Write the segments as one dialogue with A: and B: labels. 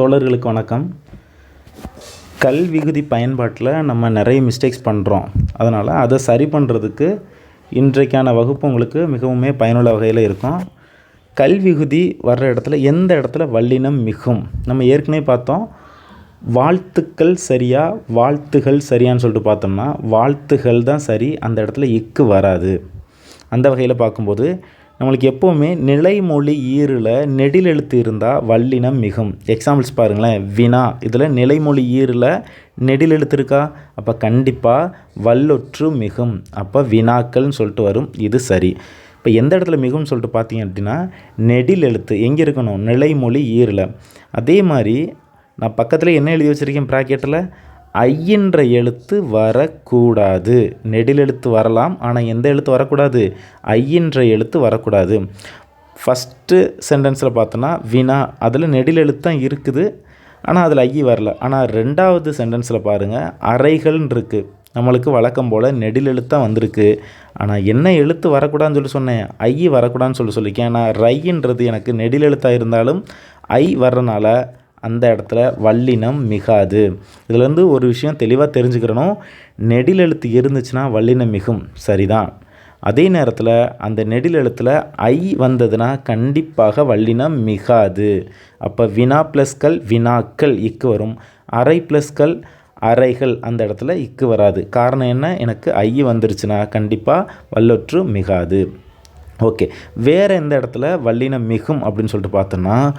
A: தோழர்களுக்கு வணக்கம். கல்விகுதி பயன்பாட்டில் நம்ம நிறைய மிஸ்டேக்ஸ் பண்ணுறோம் அதனால் அதை சரி பண்ணுறதுக்கு இன்றைக்கான வகுப்பு உங்களுக்கு மிகவுமே பயனுள்ள வகையில் இருக்கும். கல்விகுதி வர்ற இடத்துல எந்த இடத்துல வல்லினம் மிகும்? நம்ம ஏற்கனவே பார்த்தோம். வாழ்த்துக்கள் சரியா வாழ்த்துகள் சரியான்னு சொல்லிட்டு பார்த்தோம்னா வாழ்த்துகள் தான் சரி அந்த இடத்துல இக்கு வராது. அந்த வகையில் பார்க்கும்போது நம்மளுக்கு எப்போவுமே நிலைமொழி ஈரில் நெடில் எழுத்து இருந்தால் வல்லினம் மிகும். எக்ஸாம்பிள்ஸ் பாருங்களேன். வினா. இதில் நிலைமொழி ஈரில் நெடில் எழுத்து இருக்கா? அப்போ கண்டிப்பாக வல்லொற்று மிகும். அப்போ வினாக்கள்னு சொல்லிட்டு வரும். இது சரி. இப்போ எந்த இடத்துல மிகும்னு சொல்லிட்டு பார்த்தீங்க அப்படின்னா நெடில் எழுத்து எங்கே இருக்கணும்? நிலைமொழி ஈரில். அதே மாதிரி நான் பக்கத்தில் என்ன எழுதி வச்சுருக்கேன் ப்ராக்கெட்டில் ஐயின்ற எழுத்து வரக்கூடாது. நெடில் எழுத்து வரலாம் ஆனால் எந்த எழுத்து வரக்கூடாது? ஐயின்ற எழுத்து வரக்கூடாது. ஃபஸ்ட்டு சென்டென்ஸில் பார்த்தோன்னா வினா. அதில் நெடில் எழுத்து தான் இருக்குது ஆனால் அதில் ஐயி வரல. ஆனால் ரெண்டாவது சென்டென்ஸில் பாருங்கள் அறைகள்னு இருக்குது நம்மளுக்கு வழக்கம் போல் நெடில் எழுத்தாக வந்திருக்கு. ஆனால் என்ன எழுத்து வரக்கூடாதுன்னு சொல்லி சொன்னேன். ஐ வரக்கூடாதுன்னு சொல்லி சொல்லியிருக்கேன். ஆனால் ரைன்றது எனக்கு நெடில் எழுத்தாக இருந்தாலும் ஐ வர்றனால அந்த இடத்துல வல்லினம் மிகாது. இதுலேருந்து ஒரு விஷயம் தெளிவாக தெரிஞ்சுக்கிறணும். நெடில் எழுத்து இருந்துச்சுன்னா வல்லினம் மிகும். சரிதான். அதே நேரத்தில் அந்த நெடில் எழுத்தில் ஐ வந்ததுன்னா கண்டிப்பாக வல்லினம் மிகாது. அப்போ வினா ப்ளஸ்கள் வினாக்கள் இக்கு வரும். அரை ப்ளஸ்கள் அறைகள் அந்த இடத்துல இக்கு வராது. காரணம் என்ன? எனக்கு ஐ வந்துருச்சுன்னா கண்டிப்பாக வல்லொற்று மிகாது. ஓகே. வேறு எந்த இடத்துல வல்லினம் மிகும் அப்படின்னு சொல்லிட்டு பார்த்தோன்னா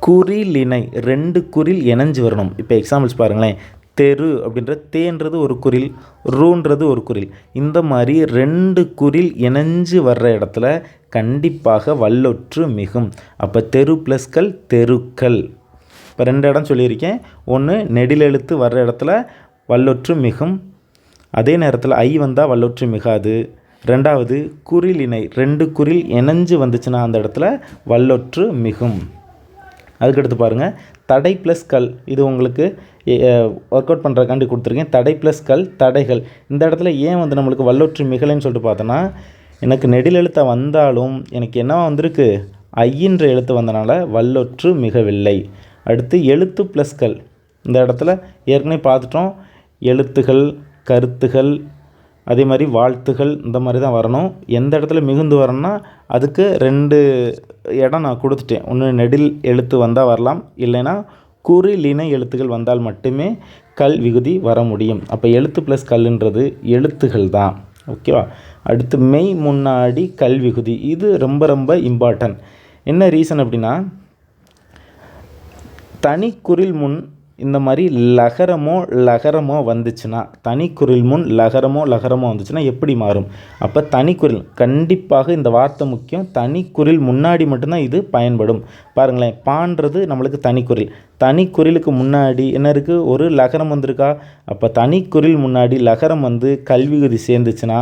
A: குறில் இணை ரெண்டு குறில் இணைஞ்சு வரணும். இப்போ எக்ஸாம்பிள்ஸ் பாருங்களேன். தெரு அப்படின்ற தேன்றது ஒரு குரில் ரூன்றது ஒரு குரில் இந்த மாதிரி ரெண்டு குரில் இணைஞ்சு வர்ற இடத்துல கண்டிப்பாக வல்லொற்று மிகும். அப்போ தெரு ப்ளஸ்கள் தெருக்கள். இப்போ ரெண்டு இடம் சொல்லியிருக்கேன். ஒன்று நெடில் எழுத்து வர்ற இடத்துல வல்லொற்று மிகும். அதே நேரத்தில் ஐ வந்தால் வல்லொற்று மிகாது. ரெண்டாவது குரில் இணை ரெண்டு குரில் இணைஞ்சு வந்துச்சுன்னா அந்த இடத்துல வல்லொற்று மிகும். அதுக்கடுத்து பாருங்கள் தடை ப்ளஸ் கல். இது உங்களுக்கு ஒர்க் அவுட் பண்ணுறக்காண்டி கொடுத்துருக்கேன். தடை ப்ளஸ் கல் தடைகள். இந்த இடத்துல ஏன் வந்து நம்மளுக்கு வல்லொற்று மிகலைன்னு சொல்லிட்டு பார்த்தோன்னா எனக்கு நெடில் வந்தாலும் எனக்கு என்ன வந்திருக்கு? ஐயின்ற எழுத்து வந்தனால வல்லொற்று மிகவில்லை. அடுத்து எழுத்து ப்ளஸ் கல். இந்த இடத்துல ஏற்கனவே பார்த்துட்டோம். எழுத்துகள் கருத்துகள் அதே மாதிரி வாழ்த்துகள் இந்த மாதிரி தான் வரணும். எந்த இடத்துல மிகுந்து வரணும்னா அதுக்கு ரெண்டு இடம் நான் கொடுத்துட்டேன். ஒன்று நெடில் எழுத்து வந்தால் வரலாம். இல்லைன்னா குறிலின எழுத்துக்கள் வந்தால் மட்டுமே கல் விகுதி வர முடியும். அப்போ எழுத்து ப்ளஸ் கல்லுன்றது எழுத்துகள் தான். ஓகேவா அடுத்து மெய் முன்னாடி கல் விகுதி. இது ரொம்ப ரொம்ப இம்பார்ட்டன்ட் என்ன ரீசன் அப்படின்னா தனி குரில் முன் இந்த மாதிரி லகரமோ லகரமோ வந்துச்சுன்னா தனிக்குறில் முன் லகரமோ லகரமோ வந்துச்சுன்னா எப்படி மாறும்? அப்போ தனிக்குறில் கண்டிப்பாக இந்த வார்த்தை முக்கியம். தனிக்குறில் முன்னாடி மட்டும்தான் இது பயன்படும். பாருங்களேன் பான்றது நம்மளுக்கு தனிக்குறில் தனிக்குறிலுக்கு முன்னாடி என்ன இருக்குது ஒரு லகரம் வந்திருக்கா? அப்போ தனி குரில் முன்னாடி லகரம் வந்து கல்விகுதி சேர்ந்துச்சுன்னா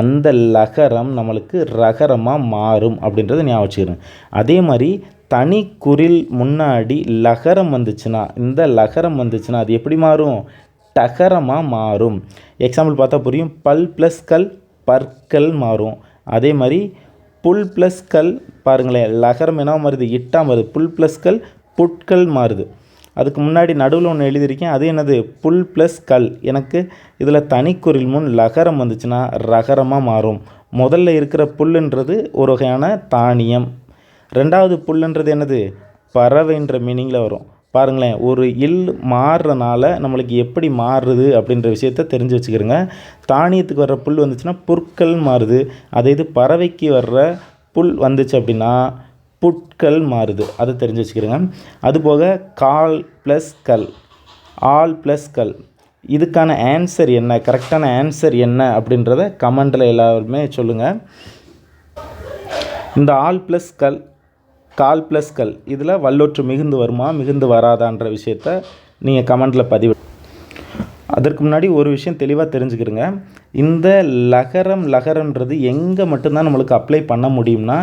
A: அந்த லகரம் நம்மளுக்கு ரகரமாக மாறும் அப்படின்றத ஞாபகம் வச்சுக்கிறேன். அதே மாதிரி தனி குரில் முன்னாடி லகரம் வந்துச்சுன்னா இந்த லகரம் வந்துச்சுன்னா அது எப்படி மாறும்? டகரமாக மாறும். எக்ஸாம்பிள் பார்த்தா புரியும். பல் ப்ளஸ் கல் பற்கள் மாறும். அதே மாதிரி புல் ப்ளஸ் கல் பாருங்களேன். லகரம் என்ன மாறுது? இட்டாம் மாறுது புல் ப்ளஸ் கல் புட்கள் மாறுது. அதுக்கு முன்னாடி நடுவில் ஒன்று எழுதியிருக்கேன். அது என்னது? புல் ப்ளஸ் கல். எனக்கு இதில் தனிக்குறில் முன் லகரம் வந்துச்சுன்னா ரகரமாக மாறும். முதல்ல இருக்கிற புல்லுன்றது ஒரு வகையான தானியம். ரெண்டாவது புல்லுன்றது என்னது? பறவைன்ற மீனிங்கில் வரும். பாருங்களேன் ஒரு இல் மாறுறனால நம்மளுக்கு எப்படி மாறுது அப்படின்ற விஷயத்த தெரிஞ்சு வச்சுக்கிறோங்க. தானியத்துக்கு வர்ற புல் வந்துச்சுன்னா புற்கள் மாறுது. அதே இது பறவைக்கு வர்ற புல் வந்துச்சு அப்படின்னா புட்கள் மாறுது. அதை தெரிஞ்சு வச்சுக்கிறேங்க. அதுபோக கால் ப்ளஸ் கல். ஆல் ப்ளஸ் கல். இதுக்கான ஆன்சர் என்ன? கரெக்டான ஆன்சர் என்ன? அப்படின்றத கமெண்டில் எல்லாருமே சொல்லுங்கள் இந்த ஆல் ப்ளஸ் கல் கால் ப்ளஸ் கல் இதில் வல்லொற்று மிகுந்து வருமா மிகுந்து வராதான்ற விஷயத்த நீங்கள் கமெண்டில் பதிவு அதற்கு முன்னாடி ஒரு விஷயம் தெளிவாக தெரிஞ்சுக்கிறங்க. இந்த லகரம் லகரன்றது எங்கே மட்டும்தான் நம்மளுக்கு அப்ளை பண்ண முடியும்னா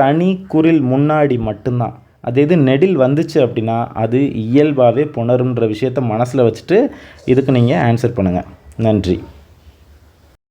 A: தனி குரில் முன்னாடி மட்டும்தான். அது எது நெடில் வந்துச்சு அப்படின்னா அது இயல்பாகவே புணருன்ற விஷயத்த மனசில் வச்சுட்டு இதுக்கு நீங்கள் ஆன்சர் பண்ணுங்கள் நன்றி.